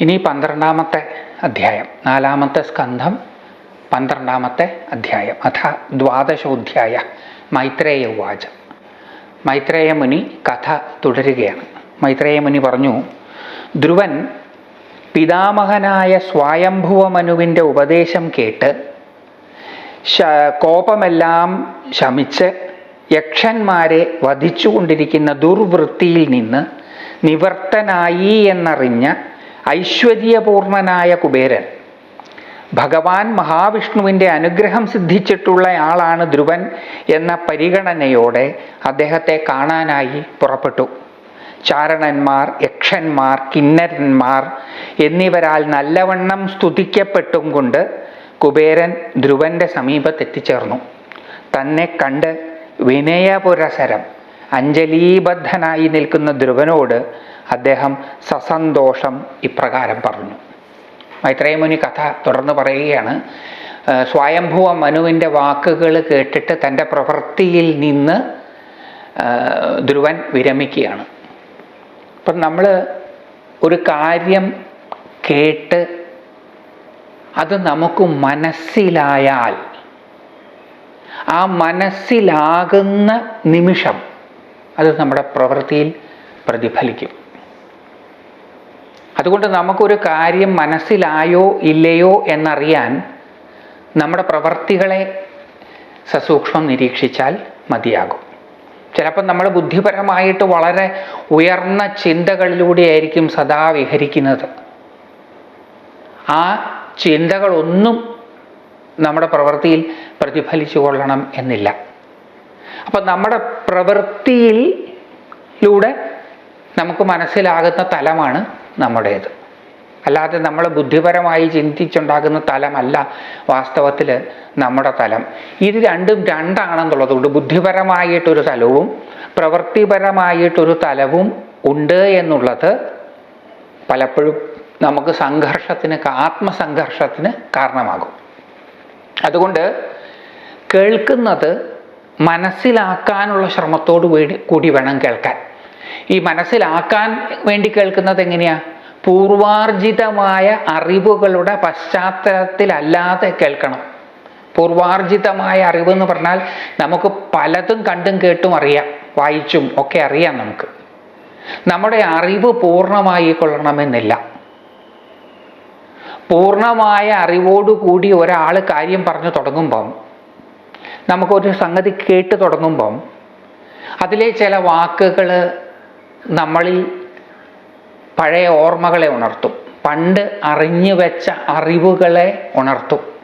ഇനി പന്ത്രണ്ടാമത്തെ അധ്യായം. നാലാമത്തെ സ്കന്ധം പന്ത്രണ്ടാമത്തെ അധ്യായം. അഥ ദ്വാദശോധ്യായ മൈത്രേയ ഉവാച. മൈത്രേയ മുനി കഥ തുടരുകയാണ്. മൈത്രേയ മുനി പറഞ്ഞു ധ്രുവൻ പിതാമഹനായ സ്വായംഭുവമനുവിന്റെ ഉപദേശം കേട്ട് കോപമെല്ലാം ശമിച്ച് യക്ഷന്മാരെ വധിച്ചുകൊണ്ടിരിക്കുന്ന ദുർവൃത്തിയിൽ നിന്ന് നിവർത്തനായി എന്നറിഞ്ഞ ഐശ്വര്യപൂർണനായ കുബേരൻ. ഭഗവാൻ മഹാവിഷ്ണുവിന്റെ അനുഗ്രഹം സിദ്ധിച്ചിട്ടുള്ള ആളാണ് ധ്രുവൻ എന്ന പരിഗണനയോടെ അദ്ദേഹത്തെ കാണാനായി പുറപ്പെട്ടു. ചാരണന്മാർ യക്ഷന്മാർ കിന്നരന്മാർ എന്നിവരാൽ നല്ലവണ്ണം സ്തുതിക്കപ്പെട്ടും കൊണ്ട് കുബേരൻ ധ്രുവന്റെ സമീപത്തെത്തിച്ചേർന്നു. തന്നെ കണ്ട് വിനയപുരസരം അഞ്ജലീബദ്ധനായി നിൽക്കുന്ന ധ്രുവനോട് അദ്ദേഹം സസന്തോഷം ഇപ്രകാരം പറഞ്ഞു. മൈത്രേയമുനി കഥ തുടർന്ന് പറയുകയാണ് സ്വയംഭൂവ മനുവിന്റെ വാക്കുകൾ കേട്ടിട്ട് തന്റെ പ്രവൃത്തിയിൽ നിന്ന് ധ്രുവൻ വിരമിക്കുകയാണ്. അപ്പം നമ്മൾ ഒരു കാര്യം കേട്ട് അത് നമുക്ക് മനസ്സിലായാൽ ആ മനസ്സിലാകുന്ന നിമിഷം അത് നമ്മുടെ പ്രവൃത്തിയിൽ പ്രതിഫലിക്കും. അതുകൊണ്ട് നമുക്കൊരു കാര്യം മനസ്സിലായോ ഇല്ലയോ എന്നറിയാൻ നമ്മുടെ പ്രവർത്തികളെ സസൂക്ഷ്മം നിരീക്ഷിച്ചാൽ മതിയാകും. ചിലപ്പോൾ നമ്മൾ ബുദ്ധിപരമായിട്ട് വളരെ ഉയർന്ന ചിന്തകളിലൂടെയായിരിക്കും സദാ വിഹരിക്കുന്നത്. ആ ചിന്തകളൊന്നും നമ്മുടെ പ്രവൃത്തിയിൽ പ്രതിഫലിച്ചു കൊള്ളണം എന്നില്ല. അപ്പം നമ്മുടെ പ്രവൃത്തിയിലൂടെ നമുക്ക് മനസ്സിലാകുന്ന തലമാണ് നമ്മുടേത്. അല്ലാതെ നമ്മൾ ബുദ്ധിപരമായി ചിന്തിച്ചുണ്ടാകുന്ന തലമല്ല വാസ്തവത്തിൽ നമ്മുടെ തലം. ഇത് രണ്ടും രണ്ടാണെന്നുള്ളതുകൊണ്ട് ബുദ്ധിപരമായിട്ടൊരു തലവും പ്രവൃത്തിപരമായിട്ടൊരു തലവും ഉണ്ട് എന്നുള്ളത് പലപ്പോഴും നമുക്ക് സംഘർഷത്തിന് ആത്മസംഘർഷത്തിന് കാരണമാകും. അതുകൊണ്ട് കേൾക്കുന്നത് മനസ്സിലാക്കാനുള്ള ശ്രമത്തോടു കൂടി വേണം കേൾക്കാൻ. ഈ മനസ്സിലാക്കാൻ വേണ്ടി കേൾക്കുന്നത് എങ്ങനെയാ? പൂർവാർജിതമായ അറിവുകളുടെ പശ്ചാത്തലത്തിലല്ലാതെ കേൾക്കണം. പൂർവാർജിതമായ അറിവ് എന്ന് പറഞ്ഞാൽ നമുക്ക് പലതും കണ്ടും കേട്ടും അറിയാം വായിച്ചും ഒക്കെ അറിയാം നമുക്ക്. നമ്മുടെ അറിവ് പൂർണമായി കൊള്ളണമെന്നില്ല. പൂർണമായ അറിവോടുകൂടി ഒരാൾ കാര്യം പറഞ്ഞു തുടങ്ങുമ്പം നമുക്കൊരു സംഗതി കേട്ട് തുടങ്ങുമ്പം അതിലെ ചില വാക്കുകൾ നമ്മളിൽ പഴയ ഓർമ്മകളെ ഉണർത്തും. പണ്ട് അറിഞ്ഞു വെച്ച അറിവുകളെ ഉണർത്തും.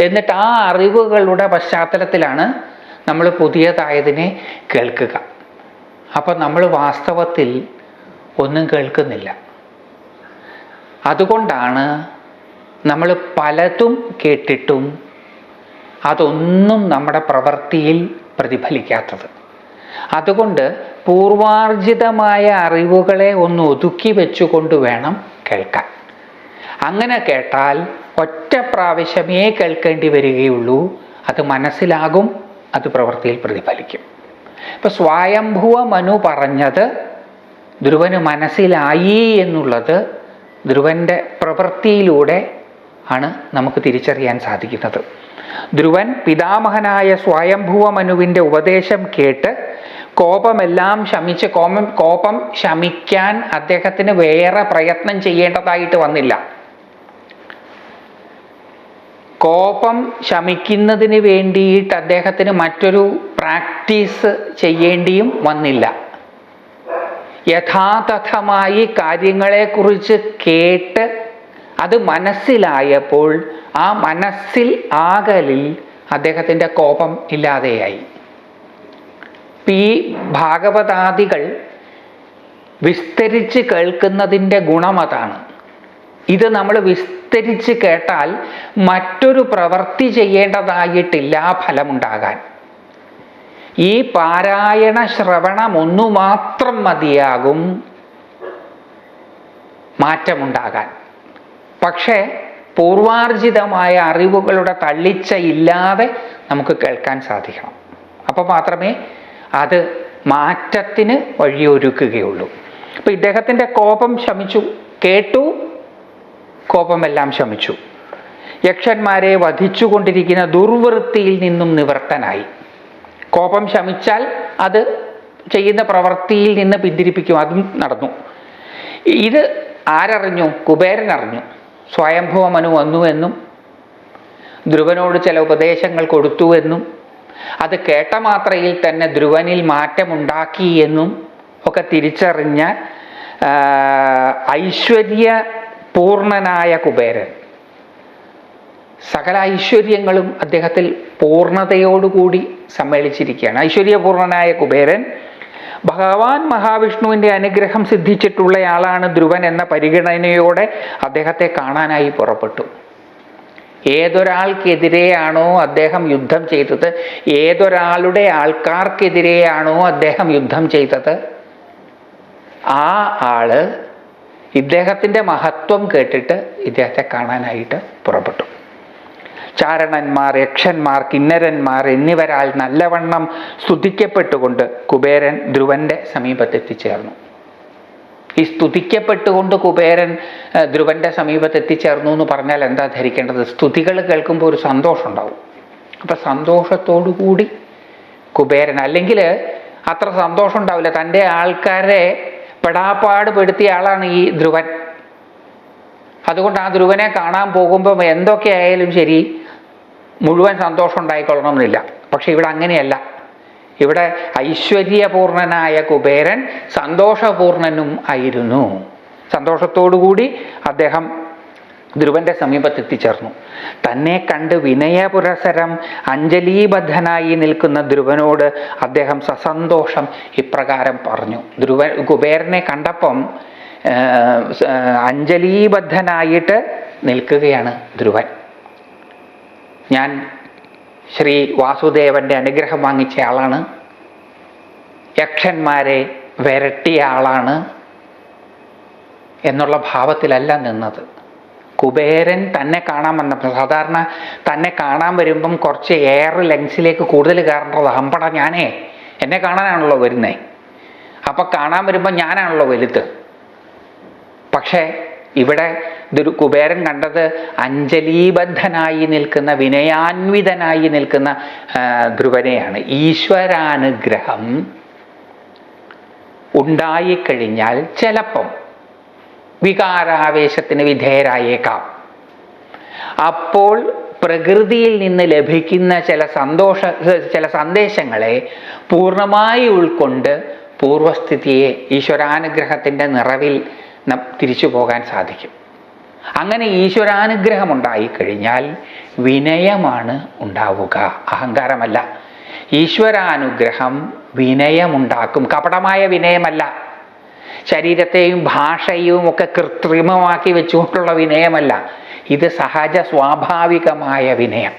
എന്നിട്ട് ആ അറിവുകളുടെ പശ്ചാത്തലത്തിലാണ് നമ്മൾ പുതിയതായതിനെ കേൾക്കുക. അപ്പം നമ്മൾ വാസ്തവത്തിൽ ഒന്നും കേൾക്കുന്നില്ല. അതുകൊണ്ടാണ് നമ്മൾ പലതും കേട്ടിട്ടും അതൊന്നും നമ്മുടെ പ്രവൃത്തിയിൽ പ്രതിഫലിക്കാത്തത്. അതുകൊണ്ട് പൂർവാർജിതമായ അറിവുകളെ ഒന്ന് ഒതുക്കി വെച്ചുകൊണ്ട് വേണം കേൾക്കാൻ. അങ്ങനെ കേട്ടാൽ ഒറ്റ പ്രാവശ്യമേ കേൾക്കേണ്ടി വരികയുള്ളൂ. അത് മനസ്സിലാകും അത് പ്രവൃത്തിയിൽ പ്രതിഫലിക്കും. ഇപ്പൊ സ്വയംഭുവ മനു പറഞ്ഞത് ധ്രുവന് മനസ്സിലായി എന്നുള്ളത് ധ്രുവന്റെ പ്രവൃത്തിയിലൂടെ ആണ് നമുക്ക് തിരിച്ചറിയാൻ സാധിക്കുന്നത്. ധ്രുവൻ പിതാമഹനായ സ്വയംഭുവ മനുവിന്റെ ഉപദേശം കേട്ട് കോപമെല്ലാം ശമിച്ച് കോപം കോപം ശമിക്കാൻ അദ്ദേഹത്തിന് വേറെ പ്രയത്നം ചെയ്യേണ്ടതായിട്ട് വന്നില്ല. കോപം ശമിക്കുന്നതിന് വേണ്ടിയിട്ട് അദ്ദേഹത്തിന് മറ്റൊരു പ്രാക്ടീസ് ചെയ്യേണ്ടിയും വന്നില്ല. യഥാതഥമായി കാര്യങ്ങളെക്കുറിച്ച് കേട്ട് അത് മനസ്സിലായപ്പോൾ ആ മനസ്സിൽ ആകലിൽ അദ്ദേഹത്തിന്റെ കോപം ഇല്ലാതെയായി. ഈ ഭാഗവതാദികൾ വിസ്തരിച്ച് കേൾക്കുന്നതിന്റെ ഗുണം അതാണ്. ഇത് നമ്മൾ വിസ്തരിച്ച് കേട്ടാൽ മറ്റൊരു പ്രവൃത്തി ചെയ്യേണ്ടതായിട്ടില്ല ഫലമുണ്ടാകാൻ. ഈ പാരായണ ശ്രവണം ഒന്നു മാത്രം മതിയാകും മാറ്റമുണ്ടാകാൻ. പക്ഷേ പൂർവാർജിതമായ അറിവുകളുടെ തള്ളിച്ച ഇല്ലാതെ നമുക്ക് കേൾക്കാൻ സാധിക്കണം. അപ്പോൾ മാത്രമേ അത് മാറ്റത്തിന് വഴിയൊരുക്കുകയുള്ളൂ. അപ്പം ഇദ്ദേഹത്തിന്റെ കോപം ശമിച്ചു. കേട്ടു. കോപമെല്ലാം ശമിച്ചു. യക്ഷന്മാരെ വധിച്ചുകൊണ്ടിരിക്കുന്ന ദുർവൃത്തിയിൽ നിന്നും നിവർത്തനായി. കോപം ശമിച്ചാൽ അത് ചെയ്യുന്ന പ്രവൃത്തിയിൽ നിന്ന് പിന്തിരിപ്പിക്കും. അതും നടന്നു. ഇത് ആരറിഞ്ഞു? കുബേരൻ അറിഞ്ഞു. സ്വയംഭവ മനു വന്നുവെന്നും ധ്രുവനോട് ചില ഉപദേശങ്ങൾ കൊടുത്തുവെന്നും അത് കേട്ട മാത്രയിൽ തന്നെ ധ്രുവനിൽ മാറ്റമുണ്ടാക്കി എന്നും ഒക്കെ തിരിച്ചറിഞ്ഞ ആ, ഐശ്വര്യ പൂർണനായ കുബേരൻ. സകല ഐശ്വര്യങ്ങളും അദ്ദേഹത്തിൽ പൂർണതയോടുകൂടി സമ്മേളിച്ചിരിക്കുകയാണ്. ഐശ്വര്യപൂർണനായ കുബേരൻ ഭഗവാൻ മഹാവിഷ്ണുവിന്റെ അനുഗ്രഹം സിദ്ധിച്ചിട്ടുള്ളയാളാണ് ധ്രുവൻ എന്ന പരിഗണനയോടെ അദ്ദേഹത്തെ കാണാനായി പുറപ്പെട്ടു. ഏതൊരാൾക്കെതിരെയാണോ അദ്ദേഹം യുദ്ധം ചെയ്തത്? ഏതൊരാളുടെ ആൾക്കാർക്കെതിരെയാണോ അദ്ദേഹം യുദ്ധം ചെയ്തത്? ആ ആൾ ഇദ്ദേഹത്തിന്റെ മഹത്വം കേട്ടിട്ട് ഇദ്ദേഹത്തെ കാണാനായിട്ട് പുറപ്പെട്ടു. ചാരണന്മാർ യക്ഷന്മാർ കിന്നരന്മാർ എന്നിവരാൽ നല്ലവണ്ണം സ്തുതിക്കപ്പെട്ടുകൊണ്ട് കുബേരൻ ധ്രുവന്റെ സമീപത്തെത്തിച്ചേർന്നു. ഈ സ്തുതിക്കപ്പെട്ടുകൊണ്ട് കുബേരൻ ധ്രുവന്റെ സമീപത്ത് എത്തിച്ചേർന്നു എന്ന് പറഞ്ഞാൽ എന്താ ധരിക്കേണ്ടത്? സ്തുതികൾ കേൾക്കുമ്പോൾ ഒരു സന്തോഷം ഉണ്ടാവും. അപ്പൊ സന്തോഷത്തോടു കൂടി കുബേരൻ അല്ലെങ്കിൽ അത്ര സന്തോഷം ഉണ്ടാവില്ല. തന്റെ ആൾക്കാരെ പെടാപ്പാട് പെടുത്തിയ ആളാണ് ഈ ധ്രുവൻ. അതുകൊണ്ട് ആ ധ്രുവനെ കാണാൻ പോകുമ്പോൾ എന്തൊക്കെ ആയാലും ശരി മുഴുവൻ സന്തോഷം ഉണ്ടായിക്കൊള്ളണമെന്നില്ല. പക്ഷെ ഇവിടെ അങ്ങനെയല്ല. ഇവിടെ ഐശ്വര്യപൂർണനായ കുബേരൻ സന്തോഷപൂർണനും ആയിരുന്നു. സന്തോഷത്തോടുകൂടി അദ്ദേഹം ധ്രുവന്റെ സമീപത്ത് എത്തിച്ചേർന്നു തന്നെ കണ്ട് വിനയപുരസരം അഞ്ജലീബദ്ധനായി നിൽക്കുന്ന ധ്രുവനോട് അദ്ദേഹം സസന്തോഷം ഇപ്രകാരം പറഞ്ഞു. ധ്രുവൻ കുബേരനെ കണ്ടപ്പം അഞ്ജലീബദ്ധനായിട്ട് നിൽക്കുകയാണ് ധ്രുവൻ. ഞാൻ ശ്രീ വാസുദേവന്റെ അനുഗ്രഹം വാങ്ങിച്ച ആളാണ്. യക്ഷന്മാരെ വരട്ടിയ ആളാണ് എന്നുള്ള ഭാവത്തിലല്ല നിന്നത്. കുബേരൻ തന്നെ കാണാൻ വന്നപ്പോൾ സാധാരണ തന്നെ കാണാൻ വരുമ്പം കുറച്ച് എയർ ലെങ്സിലേക്ക് കൂടുതൽ കയറേണ്ടത് അമ്പട ഞാനേ. എന്നെ കാണാനാണല്ലോ വരുന്നേ. അപ്പം കാണാൻ വരുമ്പോൾ ഞാനാണല്ലോ വലുത്. പക്ഷേ ഇവിടെ ഇതൊരു കുബേരൻ കണ്ടത് അഞ്ജലീബദ്ധനായി നിൽക്കുന്ന വിനയാൻവിതനായി നിൽക്കുന്ന ധ്രുവനെയാണ്. ഈശ്വരാനുഗ്രഹം ഉണ്ടായിക്കഴിഞ്ഞാൽ ചിലപ്പം വികാരാവേശത്തിന് വിധേയരായേക്കാം. അപ്പോൾ പ്രകൃതിയിൽ നിന്ന് ലഭിക്കുന്ന ചില സന്തോഷ ചില സന്ദേശങ്ങളെ പൂർണമായി ഉൾക്കൊണ്ട് പൂർവസ്ഥിതിയെ ഈശ്വരാനുഗ്രഹത്തിന്റെ നിറവിൽ തിരിച്ചു പോകാൻ സാധിക്കും. അങ്ങനെ ഈശ്വരാനുഗ്രഹം ഉണ്ടായിക്കഴിഞ്ഞാൽ വിനയമാണ് ഉണ്ടാവുക. അഹങ്കാരമല്ല. ഈശ്വരാനുഗ്രഹം വിനയമുണ്ടാക്കും. കപടമായ വിനയമല്ല. ശരീരത്തെയും ഭാഷയും ഒക്കെ കൃത്രിമമാക്കി വെച്ചുകൊണ്ടുള്ള വിനയമല്ല. ഇത് സഹജ സ്വാഭാവികമായ വിനയം.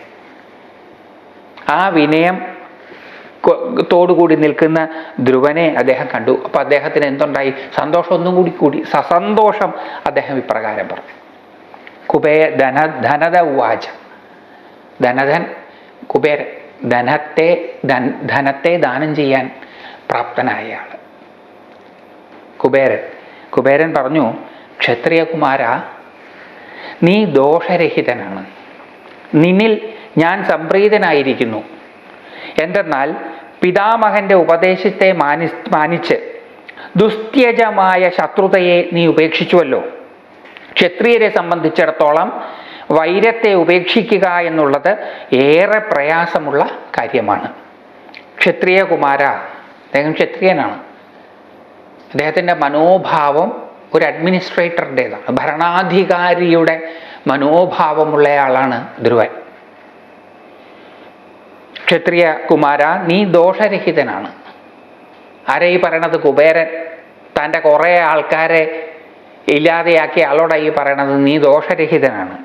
ആ വിനയം തോടുകൂടി നിൽക്കുന്ന ധ്രുവനെ അദ്ദേഹം കണ്ടു. അപ്പൊ അദ്ദേഹത്തിന് എന്തുണ്ടായി? സന്തോഷം ഒന്നും കൂടി കൂടി. സസന്തോഷം അദ്ദേഹം ഇപ്രകാരം പറഞ്ഞു. കുബേ ധന ധനത വാച ധനധൻ കുബേരൻ ധനത്തെ ധനത്തെ ദാനം ചെയ്യാൻ പ്രാപ്തനായ ആൾ. കുബേരൻ കുബേരൻ പറഞ്ഞു ക്ഷത്രിയകുമാര നീ ദോഷരഹിതനാണ്. നിന്നിൽ ഞാൻ സംപ്രീതനായിരിക്കുന്നു. എന്തെന്നാൽ പിതാമഹന്റെ ഉപദേശത്തെ മാനി മാനിച്ച് ദുസ്ത്യജമായ ശത്രുതയെ നീ ഉപേക്ഷിച്ചുവല്ലോ. ക്ഷത്രിയരെ സംബന്ധിച്ചിടത്തോളം വൈരത്തെ ഉപേക്ഷിക്കുക എന്നുള്ളത് ഏറെ പ്രയാസമുള്ള കാര്യമാണ്. ക്ഷത്രിയ കുമാര അദ്ദേഹം ക്ഷത്രിയനാണ്. അദ്ദേഹത്തിന്റെ മനോഭാവം ഒരു അഡ്മിനിസ്ട്രേറ്ററിന്റെതാണ് ഭരണാധികാരിയുടെ മനോഭാവമുള്ളയാളാണ് ധ്രുവൻ. ക്ഷത്രിയ കുമാര നീ ദോഷരഹിതനാണ്. ആരെ പറയണത്? കുബേരൻ. തന്റെ കുറേ ആൾക്കാരെ ഇല്ലാതെയാക്കിയ ആളോടായി പറയണത്. നീ ദോഷരഹിതനാണ്.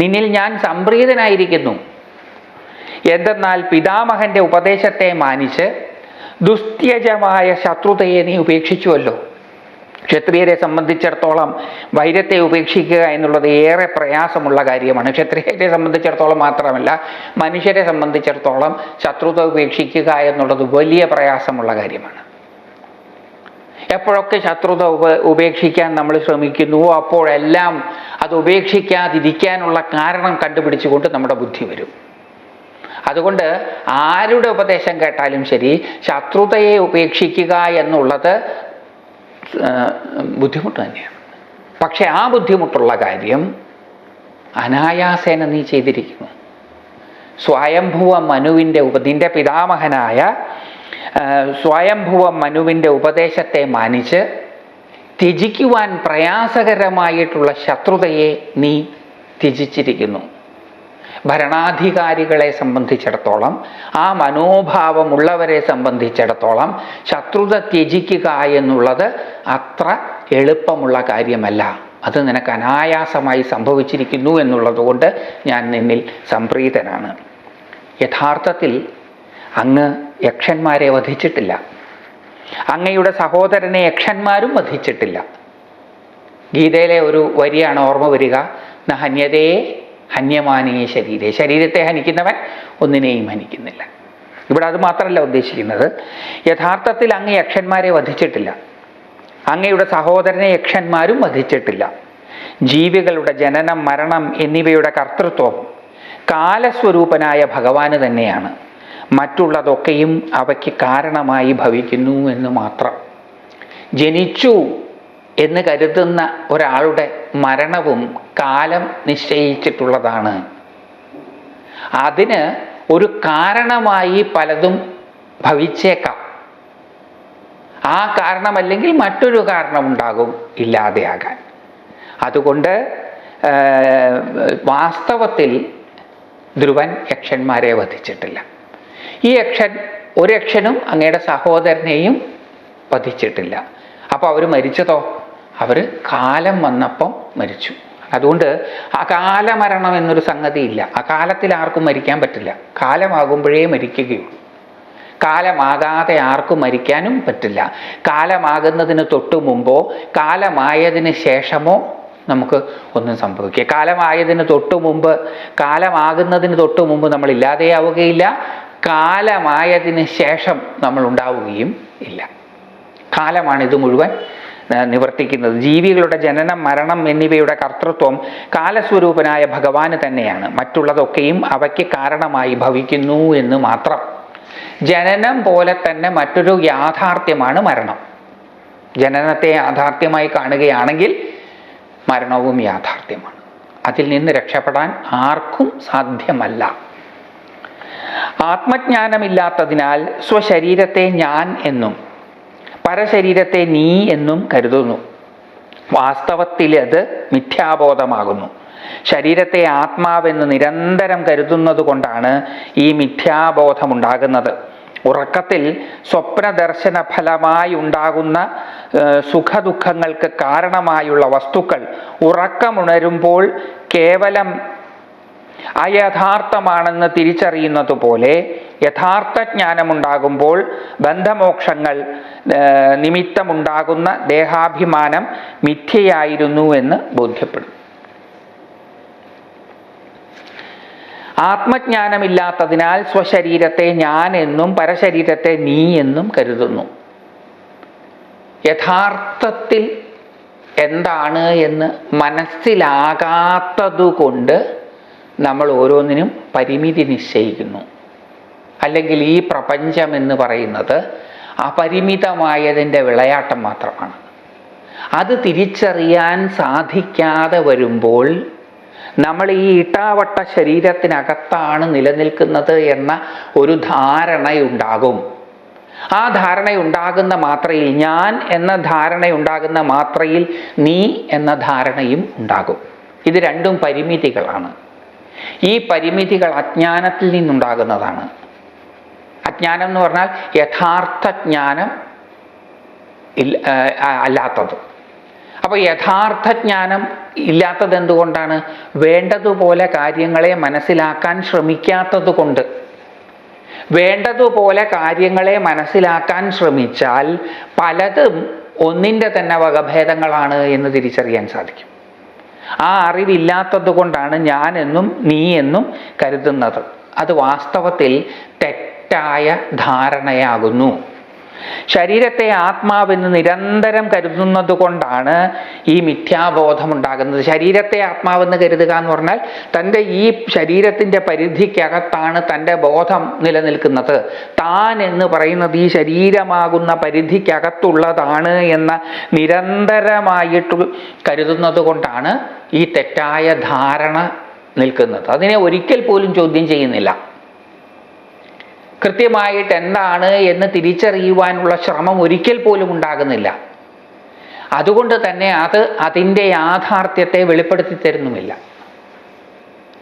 നിന്നിൽ ഞാൻ സംപ്രീതനായിരിക്കുന്നു. എന്തെന്നാൽ പിതാമഹന്റെ ഉപദേശത്തെ മാനിച്ച് ദുസ്ത്യജമായ ശത്രുതയെ നീ ഉപേക്ഷിച്ചുവല്ലോ. ക്ഷത്രിയരെ സംബന്ധിച്ചിടത്തോളം വൈരത്തെ ഉപേക്ഷിക്കുക എന്നുള്ളത് ഏറെ പ്രയാസമുള്ള കാര്യമാണ്. ക്ഷത്രിയരെ സംബന്ധിച്ചിടത്തോളം മാത്രമല്ല മനുഷ്യരെ സംബന്ധിച്ചിടത്തോളം ശത്രുത ഉപേക്ഷിക്കുക എന്നുള്ളത് വലിയ പ്രയാസമുള്ള കാര്യമാണ്. എപ്പോഴൊക്കെ ശത്രുത ഉപ ഉപേക്ഷിക്കാൻ നമ്മൾ ശ്രമിക്കുന്നുവോ അപ്പോഴെല്ലാം അത് ഉപേക്ഷിക്കാതിരിക്കാനുള്ള കാരണം കണ്ടുപിടിച്ചുകൊണ്ട് നമ്മുടെ ബുദ്ധി വരും. അതുകൊണ്ട് ആരുടെ ഉപദേശം കേട്ടാലും ശരി ശത്രുതയെ ഉപേക്ഷിക്കുക എന്നുള്ളത് ബുദ്ധിമുട്ട് തന്നെയാണ്. പക്ഷേ ആ ബുദ്ധിമുട്ടുള്ള കാര്യം അനായാസേന നീ ചെയ്തിരിക്കുന്നു. സ്വയംഭുവ മനുവിന്റെ ഉപ നിന്റെ പിതാമഹനായ സ്വയംഭുവ മനുവിന്റെ ഉപദേശത്തെ മാനിച്ച് ത്യജിക്കുവാൻ പ്രയാസകരമായിട്ടുള്ള ശത്രുതയെ നീ ത്യജിച്ചിരിക്കുന്നു. ഭരണാധികാരികളെ സംബന്ധിച്ചിടത്തോളം ആ മനോഭാവമുള്ളവരെ സംബന്ധിച്ചിടത്തോളം ശത്രുത ത്യജിക്കുക എന്നുള്ളത് അത്ര എളുപ്പമുള്ള കാര്യമല്ല. അത് നിനക്ക് അനായാസമായി സംഭവിച്ചിരിക്കുന്നു എന്നുള്ളതുകൊണ്ട് ഞാൻ നിന്നിൽ സംപ്രീതനാണ്. യഥാർത്ഥത്തിൽ അങ്ങ് യക്ഷന്മാരെ വധിച്ചിട്ടില്ല. അങ്ങയുടെ സഹോദരനെ യക്ഷന്മാരും വധിച്ചിട്ടില്ല. ഗീതയിലെ ഒരു വരിയാണ് ഓർമ്മ വരിക. ന ഹന്യതേ ഹന്യമാനേ ശരീരേ. ശരീരത്തെ ഹനിക്കുന്നവൻ ഒന്നിനെയും ഹനിക്കുന്നില്ല. ഇവിടെ അത് മാത്രമല്ല ഉദ്ദേശിക്കുന്നത്. യഥാർത്ഥത്തിൽ അങ്ങ് യക്ഷന്മാരെ വധിച്ചിട്ടില്ല. അങ്ങയുടെ സഹോദരനെ യക്ഷന്മാരും വധിച്ചിട്ടില്ല. ജീവികളുടെ ജനനം മരണം എന്നിവയുടെ കർത്തൃത്വം കാലസ്വരൂപനായ ഭഗവാന് തന്നെയാണ്. മറ്റുള്ളതൊക്കെയും അവയ്ക്ക് കാരണമായി ഭവിക്കുന്നു എന്ന് മാത്രം. ജനിച്ചു എന്ന് കരുതുന്ന ഒരാളുടെ മരണവും കാലം നിശ്ചയിച്ചിട്ടുള്ളതാണ്. അതിന് ഒരു കാരണമായി പലതും ഭവിച്ചേക്കാം. ആ കാരണമല്ലെങ്കിൽ മറ്റൊരു കാരണമുണ്ടാകും ഇല്ലാതെയാകാൻ. അതുകൊണ്ട് വാസ്തവത്തിൽ ധ്രുവൻ യക്ഷന്മാരെ വധിച്ചിട്ടില്ല. ഈ യക്ഷൻ ഒരു യക്ഷനും അങ്ങയുടെ സഹോദരനെയും വധിച്ചിട്ടില്ല. അപ്പോൾ അവർ മരിച്ചതോ? അവർ കാലം വന്നപ്പം മരിച്ചു. അതുകൊണ്ട് അകാല മരണം എന്നൊരു സംഗതി ഇല്ല. അകാലത്തിൽ ആർക്കും മരിക്കാൻ പറ്റില്ല. കാലമാകുമ്പോഴേ മരിക്കുകയുള്ളൂ. കാലമാകാതെ ആർക്കും മരിക്കാനും പറ്റില്ല. കാലമാകുന്നതിന് തൊട്ടു മുമ്പോ കാലമായതിന് ശേഷമോ നമുക്ക് ഒന്നും സംഭവിക്കുക കാലമായതിന് തൊട്ടു മുമ്പ് കാലമാകുന്നതിന് തൊട്ടു മുമ്പ് നമ്മൾ ഇല്ലാതെയാവുകയില്ല. കാലമായതിന് ശേഷം നമ്മൾ ഉണ്ടാവുകയും ഇല്ല. കാലമാണ് ഇത് മുഴുവൻ. നിവർത്തിക്കുന്നത്. ജീവികളുടെ ജനനം മരണം എന്നിവയുടെ കർത്തൃത്വം കാലസ്വരൂപനായ ഭഗവാന് തന്നെയാണ്. മറ്റുള്ളതൊക്കെയും അവയ്ക്ക് കാരണമായി ഭവിക്കുന്നു എന്ന് മാത്രം. ജനനം പോലെ തന്നെ മറ്റൊരു യാഥാർത്ഥ്യമാണ് മരണം. ജനനത്തെ യാഥാർത്ഥ്യമായി കാണുകയാണെങ്കിൽ മരണവും യാഥാർത്ഥ്യമാണ്. അതിൽ നിന്ന് രക്ഷപ്പെടാൻ ആർക്കും സാധ്യമല്ല. ആത്മജ്ഞാനമില്ലാത്തതിനാൽ സ്വശരീരത്തെ ഞാൻ എന്നും പരശരീരത്തെ നീ എന്നും കരുതുന്നു. വാസ്തവത്തിൽ അത് മിഥ്യാബോധമാകുന്നു. ശരീരത്തെ ആത്മാവെന്ന് നിരന്തരം കരുതുന്നത് കൊണ്ടാണ് ഈ മിഥ്യാബോധമുണ്ടാകുന്നത്. ഉറക്കത്തിൽ സ്വപ്നദർശന ഫലമായി ഉണ്ടാകുന്ന സുഖദുഃഖങ്ങൾക്ക് കാരണമായുള്ള വസ്തുക്കൾ ഉറക്കമുണരുമ്പോൾ കേവലം അയഥാർത്ഥമാണെന്ന് തിരിച്ചറിയുന്നത് പോലെ യഥാർത്ഥ ജ്ഞാനമുണ്ടാകുമ്പോൾ ബന്ധമോക്ഷങ്ങൾ നിമിത്തമുണ്ടാകുന്ന ദേഹാഭിമാനം മിഥ്യയായിരുന്നു എന്ന് ബോധ്യപ്പെടും. ആത്മജ്ഞാനമില്ലാത്തതിനാൽ സ്വശരീരത്തെ ഞാൻ എന്നും പരശരീരത്തെ നീ എന്നും കരുതുന്നു. യഥാർത്ഥത്തിൽ എന്താണ് എന്ന് മനസ്സിലാകാത്തതുകൊണ്ട് നമ്മൾ ഓരോന്നിനും പരിമിതി നിശ്ചയിക്കുന്നു. അല്ലെങ്കിൽ ഈ പ്രപഞ്ചം എന്ന് പറയുന്നത് അപരിമിതമായതിന്റെ വിളയാട്ടം മാത്രമാണ്. അത് തിരിച്ചറിയാൻ സാധിക്കാതെ വരുമ്പോൾ നമ്മൾ ഈ ഇട്ടാവട്ട ശരീരത്തിനകത്താണ് നിലനിൽക്കുന്നത് എന്ന ഒരു ധാരണയുണ്ടാകും. ആ ധാരണയുണ്ടാകുന്ന മാത്രയിൽ ഞാൻ എന്ന ധാരണയുണ്ടാകുന്ന മാത്രയിൽ നീ എന്ന ധാരണയും ഉണ്ടാകും. ഇത് രണ്ടും പരിമിതികളാണ്. ഈ പരിമിതികൾ അജ്ഞാനത്തിൽ നിന്നുണ്ടാകുന്നതാണ്. അജ്ഞാനം എന്ന് പറഞ്ഞാൽ യഥാർത്ഥ ജ്ഞാനം അല്ലാത്തത്. അപ്പോൾ യഥാർത്ഥ ജ്ഞാനം ഇല്ലാത്തത് എന്തുകൊണ്ടാണ്? വേണ്ടതുപോലെ കാര്യങ്ങളെ മനസ്സിലാക്കാൻ ശ്രമിക്കാത്തത് കൊണ്ട്. വേണ്ടതുപോലെ കാര്യങ്ങളെ മനസ്സിലാക്കാൻ ശ്രമിച്ചാൽ പലതും ഒന്നിന്റെ തന്നെ വകഭേദങ്ങളാണ് എന്ന് തിരിച്ചറിയാൻ സാധിക്കും. ആ അറിവില്ലാത്തത് കൊണ്ടാണ് ഞാൻ എന്നും നീ എന്നും കരുതുന്നത്. അത് വാസ്തവത്തിൽ തെറ്റായ ധാരണയാകുന്നു. ശരീരത്തെ ആത്മാവെന്ന് നിരന്തരം കരുതുന്നത് കൊണ്ടാണ് ഈ മിഥ്യാബോധം ഉണ്ടാകുന്നത് ശരീരത്തെ ആത്മാവെന്ന് കരുതുക എന്ന് പറഞ്ഞാൽ തന്റെ ഈ ശരീരത്തിന്റെ പരിധിക്കകത്താണ് തന്റെ ബോധം നിലനിൽക്കുന്നത്. താൻ എന്ന് പറയുന്നത് ഈ ശരീരമാകുന്ന പരിധിക്കകത്തുള്ളതാണ് എന്ന നിരന്തരമായിട്ട് കരുതുന്നത് കൊണ്ടാണ് ഈ തെറ്റായ ധാരണ നിൽക്കുന്നത്. അതിനെ ഒരിക്കൽ പോലും ചോദ്യം ചെയ്യുന്നില്ല. കൃത്യമായിട്ട് എന്താണ് എന്ന് തിരിച്ചറിയുവാനുള്ള ശ്രമം ഒരിക്കൽ പോലും ഉണ്ടാകുന്നില്ല. അതുകൊണ്ട് തന്നെ അത് അതിന്റെ യാഥാർത്ഥ്യത്തെ വെളിപ്പെടുത്തി തരുന്നുമില്ല.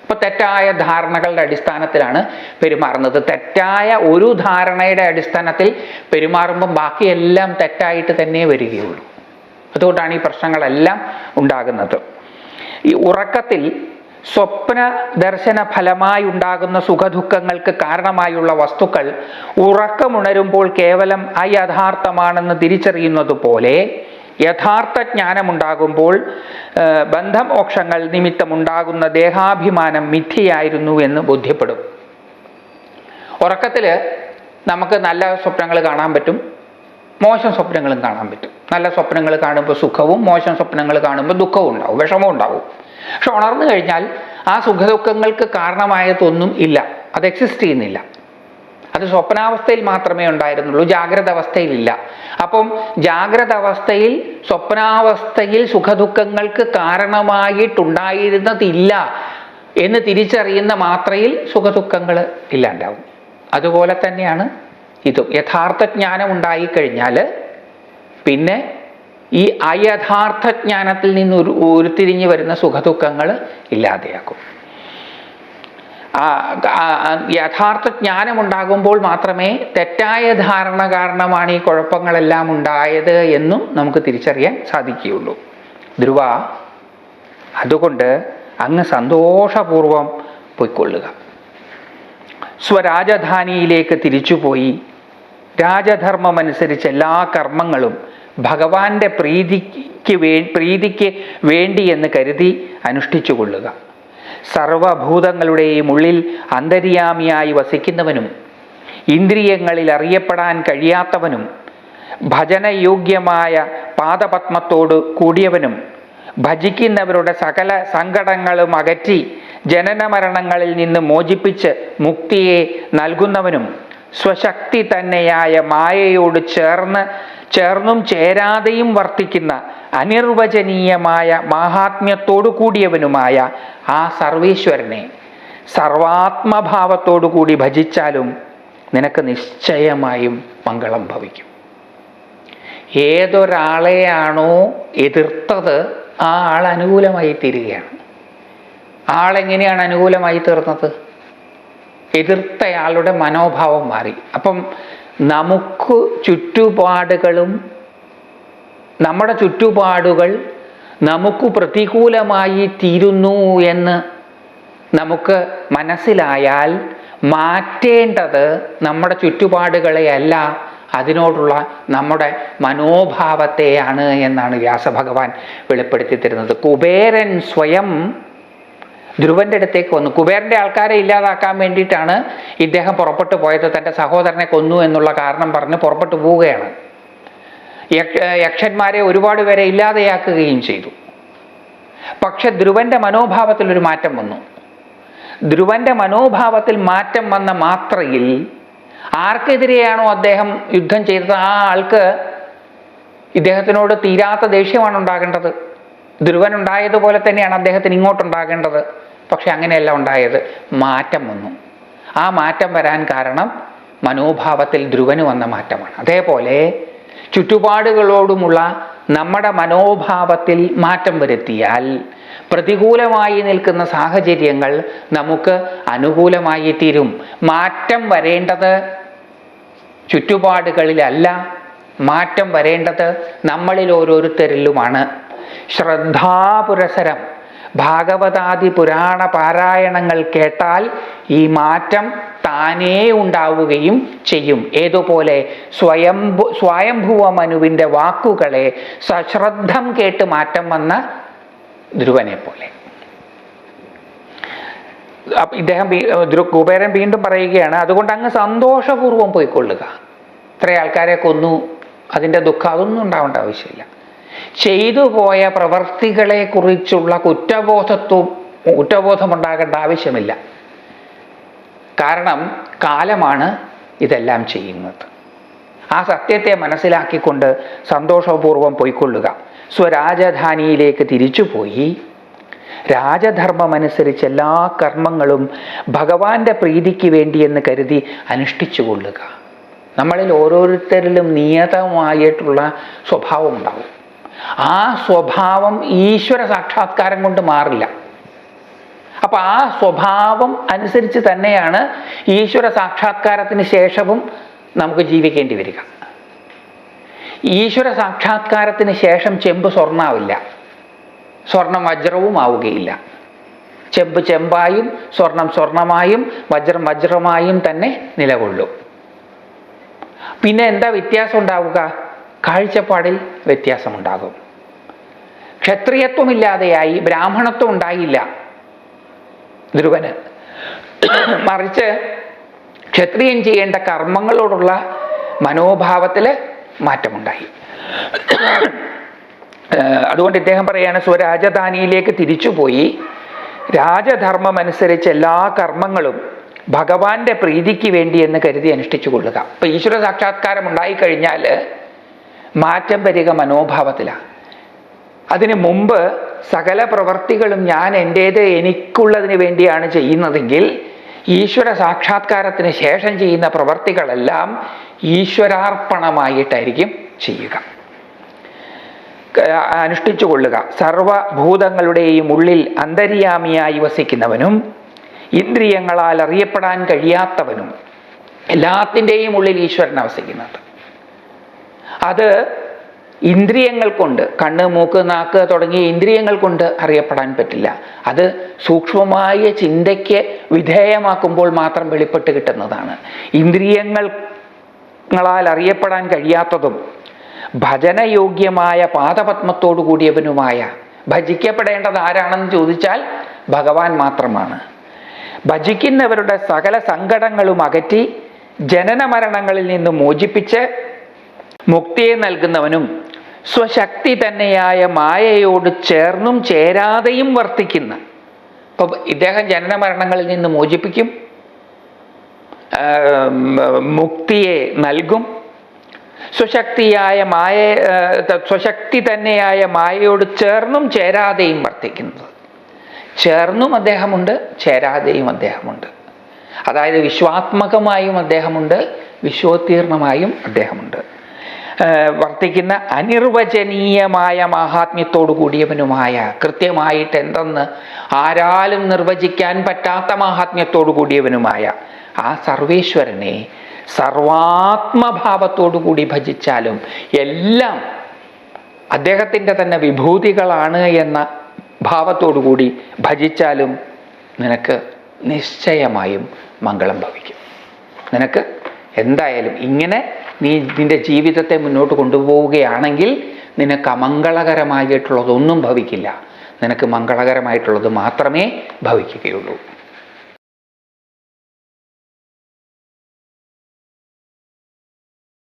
ഇപ്പൊ തെറ്റായ ധാരണകളുടെ അടിസ്ഥാനത്തിലാണ് പെരുമാറുന്നത്. തെറ്റായ ഒരു ധാരണയുടെ അടിസ്ഥാനത്തിൽ പെരുമാറുമ്പം ബാക്കിയെല്ലാം തെറ്റായിട്ട് തന്നെ വരികയുള്ളൂ. അതുകൊണ്ടാണ് ഈ പ്രശ്നങ്ങളെല്ലാം ഉണ്ടാകുന്നത്. ഈ ഉറക്കത്തിൽ സ്വപ്ന ദർശന ഫലമായി ഉണ്ടാകുന്ന സുഖദുഃഖങ്ങൾക്ക് കാരണമായുള്ള വസ്തുക്കൾ ഉറക്കമുണരുമ്പോൾ കേവലം അയഥാർത്ഥമാണെന്ന് തിരിച്ചറിയുന്നത് പോലെ യഥാർത്ഥ ജ്ഞാനമുണ്ടാകുമ്പോൾ ബന്ധമോക്ഷങ്ങൾ നിമിത്തമുണ്ടാകുന്ന ദേഹാഭിമാനം മിഥ്യയായിരുന്നു എന്ന് ബോധ്യപ്പെടും. ഉറക്കത്തിൽ നമുക്ക് നല്ല സ്വപ്നങ്ങൾ കാണാൻ പറ്റും മോശം സ്വപ്നങ്ങളും കാണാൻ പറ്റും. നല്ല സ്വപ്നങ്ങൾ കാണുമ്പോൾ സുഖവും മോശം സ്വപ്നങ്ങൾ കാണുമ്പോൾ ദുഃഖവും ഉണ്ടാവും വിഷമവും ഉണ്ടാവും. പക്ഷെ ഉണർന്നു കഴിഞ്ഞാൽ ആ സുഖദുഃഖങ്ങൾക്ക് കാരണമായതൊന്നും ഇല്ല. അത് എക്സിസ്റ്റ് ചെയ്യുന്നില്ല. അത് സ്വപ്നാവസ്ഥയിൽ മാത്രമേ ഉണ്ടായിരുന്നുള്ളൂ. ജാഗ്രത അവസ്ഥയിലില്ല അപ്പം ജാഗ്രത അവസ്ഥയിൽ സ്വപ്നാവസ്ഥയിൽ സുഖദുഃഖങ്ങൾക്ക് കാരണമായിട്ടുണ്ടായിരുന്നതില്ല എന്ന് തിരിച്ചറിയുന്ന മാത്രയിൽ സുഖദുഃഖങ്ങൾ ഇല്ലാണ്ടാവും. അതുപോലെ തന്നെയാണ് ഇതും. യഥാർത്ഥ ജ്ഞാനം ഉണ്ടായിക്കഴിഞ്ഞാൽ പിന്നെ ഈ അയഥാർത്ഥ ജ്ഞാനത്തിൽ നിന്ന് ഒരു ഉരുത്തിരിഞ്ഞ് വരുന്ന സുഖദുഃഖങ്ങൾ ഇല്ലാതെയാക്കും. യഥാർത്ഥ ജ്ഞാനമുണ്ടാകുമ്പോൾ മാത്രമേ തെറ്റായ ധാരണ കാരണമാണ് ഈ കുഴപ്പങ്ങളെല്ലാം ഉണ്ടായത് എന്നും നമുക്ക് തിരിച്ചറിയാൻ സാധിക്കുകയുള്ളൂ. ധ്രുവ അതുകൊണ്ട് അങ്ങ് സന്തോഷപൂർവം പോയിക്കൊള്ളുക. സ്വരാജധാനിയിലേക്ക് തിരിച്ചുപോയി. രാജധർമ്മമനുസരിച്ച് എല്ലാ കർമ്മങ്ങളും ഭഗവാന്റെ പ്രീതിക്ക് വേ പ്രീതിക്ക് വേണ്ടി എന്ന് കരുതി അനുഷ്ഠിച്ചു കൊള്ളുക സർവഭൂതങ്ങളുടെയും ഉള്ളിൽ അന്തര്യാമിയായി വസിക്കുന്നവനും ഇന്ദ്രിയങ്ങളിൽ അറിയപ്പെടാൻ കഴിയാത്തവനും ഭജനയോഗ്യമായ പാദപത്മത്തോട് കൂടിയവനും ഭജിക്കുന്നവരുടെ സകല സങ്കടങ്ങളും അകറ്റി ജനന മരണങ്ങളിൽ നിന്ന് മോചിപ്പിച്ച് മുക്തിയെ നൽകുന്നവനും സ്വശക്തി തന്നെയായ മായയോട് ചേർന്ന് ചേർന്നും ചേരാതെയും വർത്തിക്കുന്ന അനിർവചനീയമായ മഹാത്മ്യത്തോടു കൂടിയവനുമായ ആ സർവീശ്വരനെ സർവാത്മഭാവത്തോടു കൂടി ഭജിച്ചാലും നിനക്ക് നിശ്ചയമായും മംഗളം ഭവിക്കും. ഏതൊരാളെയാണോ എതിർത്തത് ആ ആൾ അനുകൂലമായി തീരുകയാണ്. ആളെങ്ങനെയാണ് അനുകൂലമായി തീർന്നത്? എതിർത്തയാളുടെ മനോഭാവം മാറി. അപ്പം നമുക്ക് ചുറ്റുപാടുകളും നമ്മുടെ ചുറ്റുപാടുകൾ നമുക്ക് പ്രതികൂലമായി തീരുന്നു എന്ന് നമുക്ക് മനസ്സിലായാൽ മാറ്റേണ്ടത് നമ്മുടെ ചുറ്റുപാടുകളെയല്ല അതിനോടുള്ള നമ്മുടെ മനോഭാവത്തെയാണ് എന്നാണ് വ്യാസഭഗവാൻ വെളിപ്പെടുത്തി തരുന്നത്. കുബേരൻ സ്വയം ധ്രുവന്റെ അടുത്തേക്ക് വന്നു. കുബേരന്റെ ആൾക്കാരെ ഇല്ലാതാക്കാൻ വേണ്ടിയിട്ടാണ് ഇദ്ദേഹം പുറപ്പെട്ടു പോയത്. തന്റെ സഹോദരനെ കൊന്നു എന്നുള്ള കാരണം പറഞ്ഞ് പുറപ്പെട്ടു പോവുകയാണ്. യക്ഷന്മാരെ ഒരുപാട് പേരെ ഇല്ലാതെയാക്കുകയും ചെയ്തു. പക്ഷെ ധ്രുവന്റെ മനോഭാവത്തിൽ ഒരു മാറ്റം വന്നു. ധ്രുവന്റെ മനോഭാവത്തിൽ മാറ്റം വന്ന മാത്രയിൽ ആർക്കെതിരെയാണോ അദ്ദേഹം യുദ്ധം ചെയ്തത്? ആ ആൾക്ക് ഇദ്ദേഹത്തിനോട് തീരാത്ത ദേഷ്യമാണ് ഉണ്ടാകേണ്ടത്. ധ്രുവൻ ഉണ്ടായതുപോലെ തന്നെയാണ് അദ്ദേഹത്തിന് ഇങ്ങോട്ടുണ്ടാകേണ്ടത്. പക്ഷെ അങ്ങനെയല്ല ഉണ്ടായത്. മാറ്റം വന്നു. ആ മാറ്റം വരാൻ കാരണം മനോഭാവത്തിൽ ധ്രുവന് വന്ന മാറ്റമാണ്. അതേപോലെ ചുറ്റുപാടുകളോടുമുള്ള നമ്മുടെ മനോഭാവത്തിൽ മാറ്റം വരുത്തിയാൽ പ്രതികൂലമായി നിൽക്കുന്ന സാഹചര്യങ്ങൾ നമുക്ക് അനുകൂലമായി തീരും. മാറ്റം വരേണ്ടത് ചുറ്റുപാടുകളിലല്ല. മാറ്റം വരേണ്ടത് നമ്മളിൽ ഓരോരുത്തരിലുമാണ്. ശ്രദ്ധാപുരസരം ഭാഗവതാദി പുരാണ പാരായണങ്ങൾ കേട്ടാൽ ഈ മാറ്റം താനേ ഉണ്ടാവുകയും ചെയ്യും. ഏതുപോലെ സ്വയംഭു സ്വയംഭുവ മനുവിന്റെ വാക്കുകളെ സശ്രദ്ധം കേട്ട് മാറ്റം വന്ന ധ്രുവനെ പോലെ. ഇദ്ദേഹം കുബേരൻ വീണ്ടും പറയുകയാണ് അതുകൊണ്ട് അങ്ങ് സന്തോഷപൂർവം പോയിക്കൊള്ളുക. ഇത്ര ആൾക്കാരെ കൊന്നു. അതിന്റെ ദുഃഖം അതൊന്നും ഉണ്ടാവേണ്ട ആവശ്യമില്ല. ചെയ്തു പോയ പ്രവർത്തികളെ കുറിച്ചുള്ള കുറ്റബോധത്വം കുറ്റബോധമുണ്ടാകേണ്ട ആവശ്യമില്ല. കാരണം കാലമാണ് ഇതെല്ലാം ചെയ്യുന്നത്. ആ സത്യത്തെ മനസ്സിലാക്കിക്കൊണ്ട് സന്തോഷപൂർവം പോയിക്കൊള്ളുക. സ്വരാജധാനിയിലേക്ക് തിരിച്ചുപോയി. രാജധർമ്മമനുസരിച്ച് എല്ലാ കർമ്മങ്ങളും ഭഗവാന്റെ പ്രീതിക്ക് വേണ്ടി എന്ന് കരുതി അനുഷ്ഠിച്ചു കൊള്ളുക നമ്മളിൽ ഓരോരുത്തരിലും നിയതമായിട്ടുള്ള സ്വഭാവം ഉണ്ടാവും ആ സ്വഭാവം ഈശ്വര സാക്ഷാത്കാരം കൊണ്ട് മാറില്ല. അപ്പൊ ആ സ്വഭാവം അനുസരിച്ച് തന്നെയാണ് ഈശ്വര സാക്ഷാത്കാരത്തിന് ശേഷവും നമുക്ക് ജീവിക്കേണ്ടി വരിക. ഈശ്വര സാക്ഷാത്കാരത്തിന് ശേഷം ചെമ്പ് സ്വർണാവില്ല. സ്വർണം വജ്രവും ആവുകയില്ല. ചെമ്പ് ചെമ്പായും സ്വർണം സ്വർണമായും വജ്രം വജ്രമായും തന്നെ നിലകൊള്ളും. പിന്നെ എന്താ വ്യത്യാസം ഉണ്ടാവുക? കാഴ്ചപ്പാടിൽ വ്യത്യാസമുണ്ടാകും. ക്ഷത്രിയത്വമില്ലാതെയായി ബ്രാഹ്മണത്വം ഉണ്ടായില്ല. ധ്രുവന് മറിച്ച് ക്ഷത്രിയൻ ചെയ്യേണ്ട കർമ്മങ്ങളോടുള്ള മനോഭാവത്തിൽ മാറ്റമുണ്ടായി. അതുകൊണ്ട് ഇദ്ദേഹം പറയാണ് സ്വരാജധാനിയിലേക്ക് തിരിച്ചുപോയി. രാജധർമ്മം അനുസരിച്ച് എല്ലാ കർമ്മങ്ങളും ഭഗവാന്റെ പ്രീതിക്ക് വേണ്ടി എന്ന് കരുതി അനുഷ്ഠിച്ചു കൊള്ളുക. അപ്പൊ ഈശ്വര സാക്ഷാത്കാരം ഉണ്ടായിക്കഴിഞ്ഞാൽ മാറ്റം വരിക മനോഭാവത്തിലാണ്. അതിന് മുമ്പ് സകല പ്രവർത്തികളും ഞാൻ എന്റേത് എനിക്കുള്ളതിന് വേണ്ടിയാണ് ചെയ്യുന്നതെങ്കിൽ ഈശ്വര സാക്ഷാത്കാരത്തിന് ശേഷം ചെയ്യുന്ന പ്രവർത്തികളെല്ലാം ഈശ്വരാർപ്പണമായിട്ടായിരിക്കും ചെയ്യുക. അനുഷ്ഠിച്ചു കൊള്ളുക. സർവഭൂതങ്ങളുടെയും ഉള്ളിൽ അന്തര്യാമിയായി വസിക്കുന്നവനും ഇന്ദ്രിയങ്ങളാൽ അറിയപ്പെടാൻ കഴിയാത്തവനും എല്ലാത്തിന്റെയും ഉള്ളിൽ ഈശ്വരൻ വസിക്കുന്നുണ്ട് അത് ഇന്ദ്രിയങ്ങൾ കൊണ്ട് കണ്ണ് മൂക്ക് നാക്ക് തുടങ്ങിയ ഇന്ദ്രിയങ്ങൾ കൊണ്ട് അറിയപ്പെടാൻ പറ്റില്ല. അത് സൂക്ഷ്മമായ ചിന്തയ്ക്ക് വിധേയമാക്കുമ്പോൾ മാത്രം വെളിപ്പെട്ട് കിട്ടുന്നതാണ്. ഇന്ദ്രിയങ്ങളാൽ അറിയപ്പെടാൻ കഴിയാത്തതും ഭജനയോഗ്യമായ പാദപത്മത്തോടു കൂടിയവനുമായ ഭജിക്കപ്പെടേണ്ടത് ആരാണെന്ന് ചോദിച്ചാൽ ഭഗവാൻ മാത്രമാണ്. ഭജിക്കുന്നവരുടെ സകല സങ്കടങ്ങളും അകറ്റി ജനന മരണങ്ങളിൽ നിന്ന് മോചിപ്പിച്ച് മുക്തിയെ നൽകുന്നവനും സ്വശക്തി തന്നെയായ മായയോട് ചേർന്നും ചേരാതെയും വർത്തിക്കുന്ന. ഇപ്പം ഇദ്ദേഹം ജനന മരണങ്ങളിൽ നിന്ന് മോചിപ്പിക്കും. മുക്തിയെ നൽകും. സ്വശക്തിയായ മായ സ്വശക്തി തന്നെയായ മായയോട് ചേർന്നും ചേരാതെയും വർത്തിക്കുന്നത്. ചേർന്നും അദ്ദേഹമുണ്ട് ചേരാതെയും അദ്ദേഹമുണ്ട്. അതായത് വിശ്വാത്മകമായും അദ്ദേഹമുണ്ട് വിശ്വോത്തീർണമായും അദ്ദേഹമുണ്ട്. വർത്തിക്കുന്ന അനിർവചനീയമായ മഹാത്മ്യത്തോടു കൂടിയവനുമായ കൃത്യമായിട്ട് എന്തെന്ന് ആരാലും നിർവചിക്കാൻ പറ്റാത്ത മഹാത്മ്യത്തോടു കൂടിയവനുമായ ആ സർവേശ്വരനെ സർവാത്മഭാവത്തോടു കൂടി ഭജിച്ചാലും എല്ലാം അദ്ദേഹത്തിന്റെ തന്നെ വിഭൂതികളാണ് എന്ന ഭാവത്തോടു കൂടി ഭജിച്ചാലും നിനക്ക് നിശ്ചയമായും മംഗളം ഭവിക്കും. നിനക്ക് എന്തായാലും ഇങ്ങനെ നീ നിന്റെ ജീവിതത്തെ മുന്നോട്ട് കൊണ്ടുപോവുകയാണെങ്കിൽ നിനക്ക് അമംഗളകരമായിട്ടുള്ളതൊന്നും ഭവിക്കില്ല. നിനക്ക് മംഗളകരമായിട്ടുള്ളത് മാത്രമേ ഭവിക്കുകയുള്ളൂ.